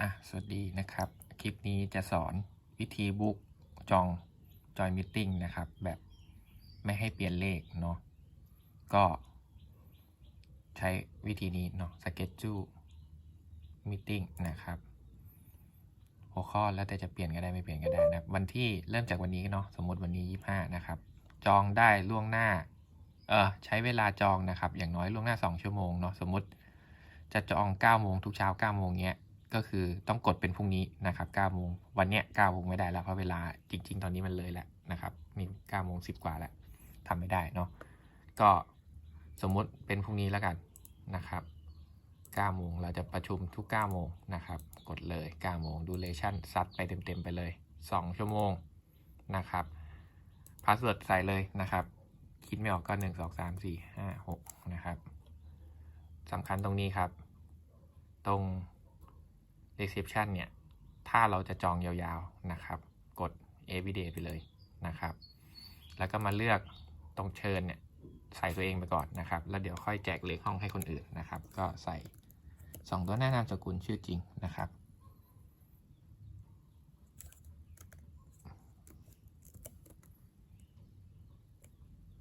อะสวัสดีนะครับ คลิปนี้จะสอนวิธีบุ๊กจองจอยมิ g นะครับ แบบไม่ให้เปลี่ยนเลขเนาะก็ใช้วิธีนี้เนาะสเก็ตจูมิ g นะครับ หัวข้อแล้วแต่จะเปลี่ยนก็ได้ไม่เปลี่ยนก็ได้นะวันที่เริ่มจากวันนี้เนาะสมมติวันนี้ 25 นะครับ จองได้ล่วงหน้าเออใช้เวลาจองนะครับ อย่างน้อยล่วงหน้า 2 ชั่วโมงเนาะสมมติจะจอง9โมงทุกเช้า9โมงเนี้ย ก็คือต้องกดเป็นพรุ่งนี้นะครับ9โมงวันเนี้ย9โมงไม่ได้แล้วเพราะเวลาจริง ๆ ตอนนี้มันเลยแล้วนะครับนี่9โมง10 กว่าแล้วทำไม่ได้เนาะก็สมมุติเป็นพรุ่งนี้แล้วกันนะครับ9โมงเราจะประชุมทุก9โมงนะครับ กดเลย9โมงดูเลชั่นซัดไปเต็มๆไปเลย 2 ชั่วโมงนะครับพาสเวิร์ดใส่เลยนะครับ คิดไม่ออกก็ 1 2 3 4 5 6 นะครับสำคัญตรงนี้ครับ ตรง reception เนี่ย ถ้าเราจะจองยาวๆนะครับ กด everyday ไปเลยนะครับ แล้วก็มาเลือกตรงเชิญเนี่ยใส่ตัวเองไปก่อนนะครับ แล้วเดี๋ยวค่อยแจกเลขห้องให้คนอื่นนะครับ ก็ใส่สองตัวหน้านามสกุลชื่อจริงนะครับ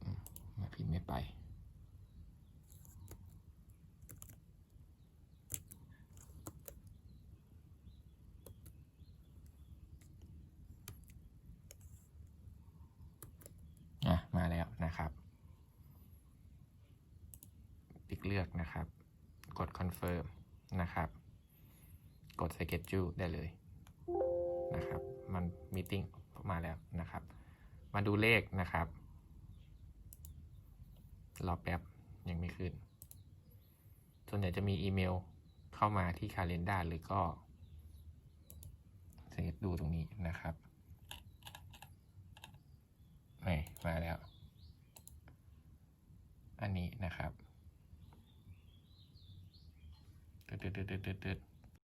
อืมมาพิมพ์ไม่ไป อะ มาแล้วนะครับติ๊กเลือกนะครับ กด confirm นะครับ กด schedule ได้เลยนะครับ มันมีติ้งมาแล้วนะครับ มาดูเลขนะครับ รอแป๊บ ยังไม่ขึ้น ส่วนใหญ่จะมีอีเมลเข้ามาที่ Calendar หรือก็เซตดูตรงนี้นะครับ นี่มาแล้ว อันนี้นะครับตึ๊ดตึ๊ดตึ๊ดตึ๊ดตึ๊ด